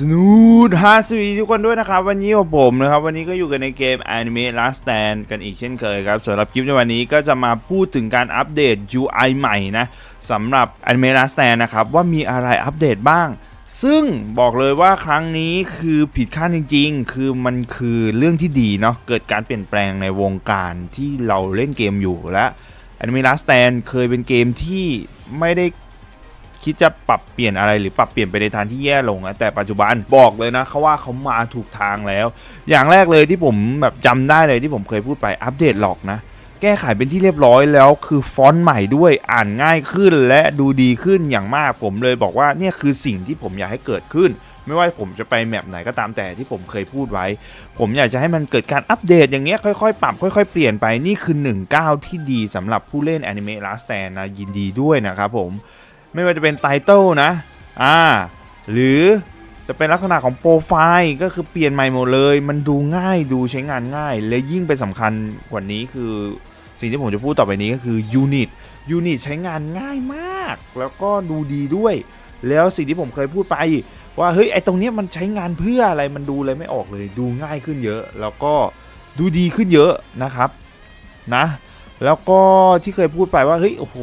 สนูดฮาสวีทุกคนด้วยนะครับ วันนี้กับผมนะครับ วันนี้ก็อยู่กันในเกม Anime Last Stand กันอีกเช่นเคยครับสำหรับคลิปในวันนี้ก็จะมาพูดถึงการอัปเดต UI ใหม่นะสำหรับ Anime Last Stand นะครับ ว่ามีอะไรอัปเดตบ้าง ซึ่งบอกเลยว่าครั้งนี้คือผิดคาดจริง ๆ คือมันคือเรื่องที่ดีเนาะเกิดการเปลี่ยนแปลงในวงการที่เราเล่นเกมอยู่และ Anime Last Stand เคยเป็นเกมที่ไม่ได้ คิดจะปรับเปลี่ยนอะไรหรือปรับเปลี่ยนไปในทางที่แย่ลงอะแต่ปัจจุบันบอกเลยนะเขาว่าเขามาถูกทางแล้ว อย่างแรกเลยที่ผมแบบจำได้เลยที่ผมเคยพูดไปอัปเดตหลอกนะแก้ไขเป็นที่เรียบร้อยแล้วคือฟอนต์ใหม่ด้วยอ่านง่ายขึ้นและดูดีขึ้นอย่างมากผมเลยบอกว่าเนี่ยคือสิ่งที่ผมอยากให้เกิดขึ้น ไม่ว่าผมจะไปแมปไหนก็ตามแต่ที่ผมเคยพูดไว้ ผมอยากจะให้มันเกิดการอัปเดตอย่างเงี้ยค่อยๆ ปรับค่อย ๆ เปลี่ยนไปนี่คือ1ก้าที่ดีสำหรับผู้เล่น Anime Last Stand นะยินดีด้วยนะครับผม ไม่ว่าจะเป็นไตเติลนะอ่าหรือจะเป็นลักษณะของโปรไฟล์ก็คือเปลี่ยนใหม่หมดเลย มันดูง่ายดูใช้งานง่าย และยิ่งไปสำคัญกว่านี้คือสิ่งที่ผมจะพูดต่อไปนี้ก็คือยูนิตยูนิตใช้งานง่ายมาก แล้วก็ดูดีด้วย แล้วสิ่งที่ผมเคยพูดไป ว่าเฮ้ยไอตรงเนี้ยมันใช้งานเพื่ออะไรมันดูอะไรไม่ออกเลย ดูง่ายขึ้นเยอะ แล้วก็ดูดีขึ้นเยอะนะครับนะ แล้วก็ที่เคยพูดไปว่าเฮ้ยโอ้โห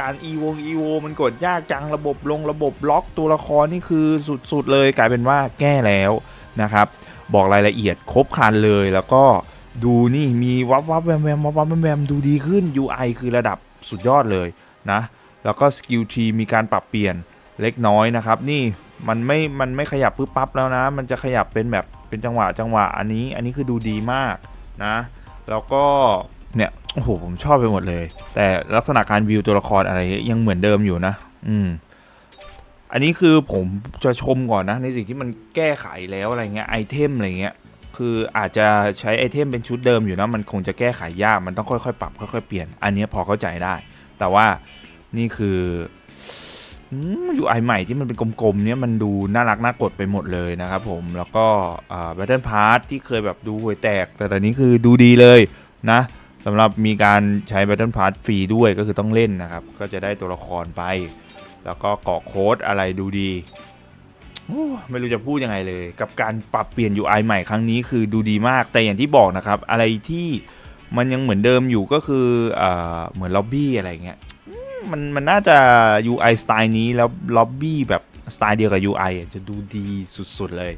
การ e วง e โวมันกดยากจังระบบลงระบบล็อกตัวละครนี่คือสุดๆเลยกลายเป็นว่าแก้แล้วนะครับ บอกรายละเอียดครบครันเลยแล้วก็ดูนี่มีวับวับแวมแวมวับวับแวมแวมดูดีขึ้น UI คือระดับสุดยอดเลยนะ แล้วก็สกิลทีมีการปรับเปลี่ยนเล็กน้อยนะครับ นี่มันไม่มันไม่ขยับปึ๊บปั๊บแล้วนะ มันจะขยับเป็นแบบเป็นจังหวะจังหวะอันนี้ อันนี้คือดูดีมากนะ แล้วก็เนี่ย โอ้โหผมชอบไปหมดเลย แต่ลักษณะการวิวตัวละครอะไรยังเหมือนเดิมอยู่นะ อืม อันนี้คือผมจะชมก่อนนะ ในสิ่งที่มันแก้ไขแล้วอะไรเงี้ยไอเทมอะไรเงี้ยคืออาจจะใช้ไอเทมเป็นชุดเดิมอยู่นะมันคงจะแก้ไขยากมันต้องค่อยๆ ปรับค่อยๆเปลี่ยน อันนี้พอเข้าใจได้ แต่ว่านี่คือยูไอใหม่ที่มันเป็นกลมๆเนี่ยมันดูน่ารักน่ากดไปหมดเลยนะครับผมแล้วก็แบทเทิลพาร์ทที่เคยแบบดูห่วยแตก แต่ตอนนี้คือดูดีเลยนะำหรับมีการใช้ Battle Pass ฟรีด้วยก็คือต้องเล่นนะครับ ก็จะได้ตัวละครไป แล้วก็กรอกโค้ดอะไรดูดีไม่รู้จะพูดยังไงเลย กับการปรับเปลี่ยน UI ใหม่ครั้งนี้คือดูดีมากแต่อย่างที่บอกนะครับ อะไรที่มันยังเหมือนเดิมอยู่ก็คือเอเหมือนล็อบบี้อะไรเงี้ยมันมันน่าจะ UI สไตล์นี้แล้วล็อบบี้แบบสไตล์เดียวกับ UI จะดูดีสุดๆเลย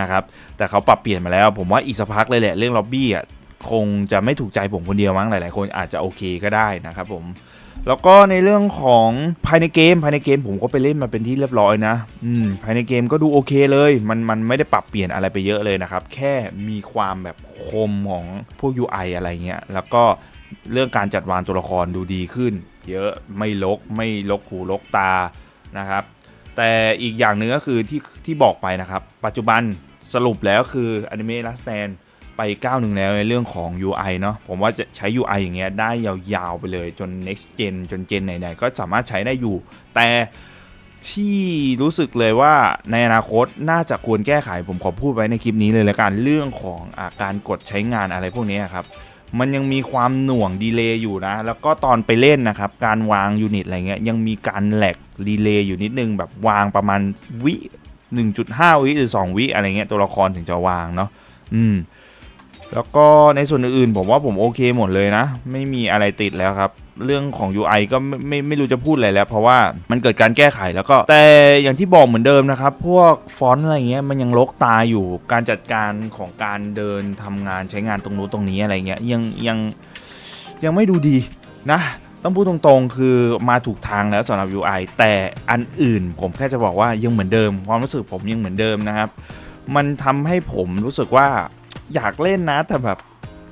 นะครับ แต่เขาปรับเปลี่ยนมาแล้ว ผมว่าอีกสักพักเลยแหละเรื่องล็อบบี้อะ คงจะไม่ถูกใจผมคนเดียวมั้งหลาย ๆ คนอาจจะโอเคก็ได้นะครับผมแล้วก็ในเรื่องของภายในเกมภายในเกมผมก็ไปเล่นมาเป็นที่เรียบร้อยนะอืมภายในเกมก็ดูโอเคเลย มันมันไม่ได้ปรับเปลี่ยนอะไรไปเยอะเลยนะครับ แค่มีความแบบคมของพวก UI อะไรเงี้ย แล้วก็เรื่องการจัดวางตัวละครดูดีขึ้น เยอะไม่ลกไม่ลกหูลกตานะครับ แต่อีกอย่างหนึ่งก็คือที่ที่บอกไปนะครับ ปัจจุบันสรุปแล้วคือ Anime Last Stand ไปก้าวหนึ่งแล้วในเรื่องของ UI เนาะผมว่าจะใช้ UI อย่างเงี้ยได้ยาวๆไปเลยจน next gen จน gen ไหนๆก็สามารถใช้ได้อยู่ แต่ที่รู้สึกเลยว่าในอนาคตน่าจะควรแก้ไขผมขอพูดไว้ในคลิปนี้เลยละกันเรื่องของอาการกดใช้งานอะไรพวกนี้ครับมันยังมีความหน่วงดีเลย์อยู่นะ แล้วก็ตอนไปเล่นนะครับ การวางยูนิตอะไรเงี้ยยังมีการแหลกดีเลย์อยู่นิดนึงแบบวางประมาณวิ 1.5 วิหรือ 2 วิอะไรเงี้ยตัวละครถึงจะวางเนาะอืม แล้วก็ในส่วนอื่นๆผมว่าผมโอเคหมดเลยนะ ไม่มีอะไรติดแล้วครับ เรื่องของ UI ก็ไม่ไม่ไม่รู้จะพูดอะไรแล้ว เพราะว่ามันเกิดการแก้ไขแล้วก็ แต่อย่างที่บอกเหมือนเดิมนะครับ พวกฟอนต์อะไรเงี้ยมันยังลกตาอยู่การจัดการของการเดินทำงานใช้งานตรงนู้นตรงนี้อะไรเงี้ยยังยังยังไม่ดูดีนะต้องพูดตรงๆ คือมาถูกทางแล้วสำหรับ UI แต่อันอื่นผมแค่จะบอกว่ายังเหมือนเดิม ความรู้สึกผมยังเหมือนเดิมนะครับ มันทำให้ผมรู้สึกว่า อยากเล่นนะ แต่แบบ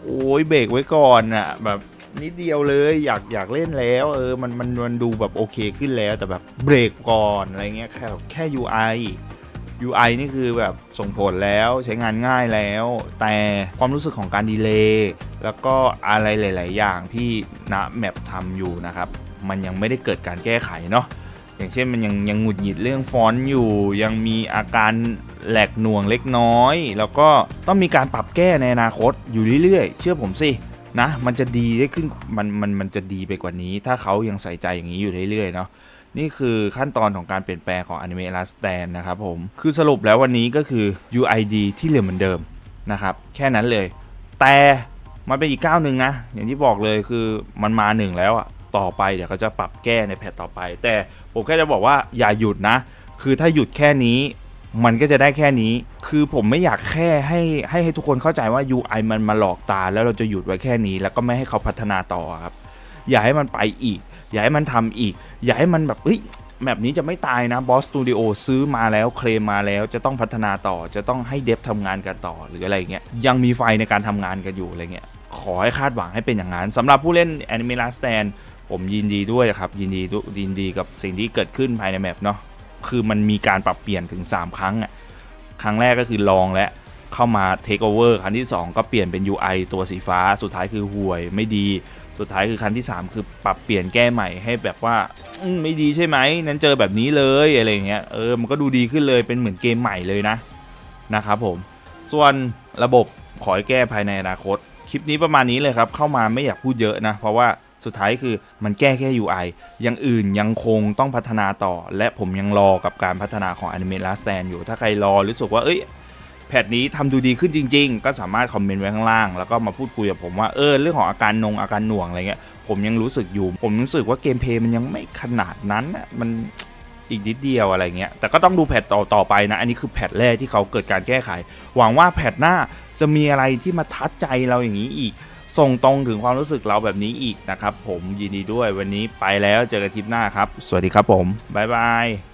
โอ้ยเบรกไว้ก่อนอะแบบนิดเดียวเลยอยากอยากเล่นแล้ว เออมันมันมันดูแบบโอเคขึ้นแล้วแต่แบบเบรกก่อนอะไรเงี้ยแค่แค่ UI UI นี่คือแบบส่งผลแล้วใช้งานง่ายแล้ว แต่ความรู้สึกของการดีเลย์แล้วก็อะไรหลาย ๆ อย่างที่ณแมปทำอยู่นะครับ มันยังไม่ได้เกิดการแก้ไขเนาะ อย่างเช่นมันยังยังหงุดหงิดเรื่องฟอนต์อยู่ ยังมีอาการแหลกหน่วงเล็กน้อย แล้วก็ต้องมีการปรับแก้ในอนาคตอยู่เรื่อยๆ เชื่อผมสินะมันจะดีได้ขึ้นมันมันมันจะดีไปกว่านี้ ถ้าเขายังใส่ใจอย่างนี้อยู่เรื่อยๆเนาะนี่คือขั้นตอนของการเปลี่ยนแปลงของ Anime Last Stand นะครับผม คือสรุปแล้ววันนี้ก็คือ UID ที่เหลือเหมือนเดิมนะครับ แค่นั้นเลย แต่มันเป็นอีกก้าวหนึ่งนะ อย่างที่บอกเลยคือมันมาหนึ่งแล้วอะ ต่อไปเดี๋ยวเขาจะปรับแก้ในแพทต่อไป แต่ผมแค่จะบอกว่าอย่าหยุดนะ คือถ้าหยุดแค่นี้ มันก็จะได้แค่นี้ คือผมไม่อยากแค่ให้ให้ให้ทุกคนเข้าใจว่า UI มันมาหลอกตา แล้วเราจะหยุดไว้แค่นี้ แล้วก็ไม่ให้เขาพัฒนาต่อครับ อย่าให้มันไปอีก อย่าให้มันทำอีก อย่าให้มันแบบเฮ้ยแบบนี้จะไม่ตายนะบอสสตูดิโอซื้อมาแล้วเคลมมาแล้วจะต้องพัฒนาต่อจะต้องให้เดฟทำงานกันต่อหรืออะไรเงี้ยยังมีไฟในการทำงานกันอยู่อะไรเงี้ยขอให้คาดหวังให้เป็นอย่างนั้นสำหรับผู้เล่น Anime Last Stand ผมยินดีด้วยครับยินดีด้วยยินดีกับสิ่งที่เกิดขึ้นภายในแมปเนาะคือมันมีการปรับเปลี่ยนถึง 3 ครั้งอะครั้งแรกก็คือลองและเข้ามา Take Over ครั้งที่ 2 ก็เปลี่ยนเป็น UI ตัวสีฟ้าสุดท้ายคือห่วยไม่ดีสุดท้ายคือครั้งที่ 3 คือปรับเปลี่ยนแก้ใหม่ให้แบบว่าอมไม่ดีใช่ไหมนั้นเจอแบบนี้เลยอะไรเงี้ยเออมันก็ดูดีขึ้นเลยเป็นเหมือนเกมใหม่เลยนะนะครับผม ส่วนระบบขอให้แก้ภายในอนาคต คลิปนี้ประมาณนี้เลยครับ เข้ามาไม่อยากพูดเยอะนะ เพราะว่า สุดท้ายคือมันแก้แค่ UI อย่างอื่นยังคงต้องพัฒนาต่อ และผมยังรอกับการพัฒนาของ Anime Last Stand อยู่ ถ้าใครรอรู้สึกว่า เอ้ยแพทนี้ทำดูดีขึ้นจริง ๆ ก็สามารถคอมเมนต์ไว้ข้างล่าง แล้วก็มาพูดคุยกับผมว่า เออ เรื่องของอาการนงอาการหน่วงอะไรเงี้ย ผมยังรู้สึกอยู่ ผมรู้สึกว่าเกมเพย์มันยังไม่ขนาดนั้นนะมันอีกนิดเดียวอะไรเงี้ย แต่ก็ต้องดูแพทต่อต่อไปนะ อันนี้คือแพทแรกที่เขาเกิดการแก้ไข หวังว่าแพทหน้าจะมีอะไรที่มาทัดใจเราอย่างนี้อีก ส่งตรงถึงความรู้สึกเราแบบนี้อีกนะครับ ผมยินดีด้วยวันนี้ไปแล้วเจอกันคลิปหน้าครับ สวัสดีครับผม บ๊ายบาย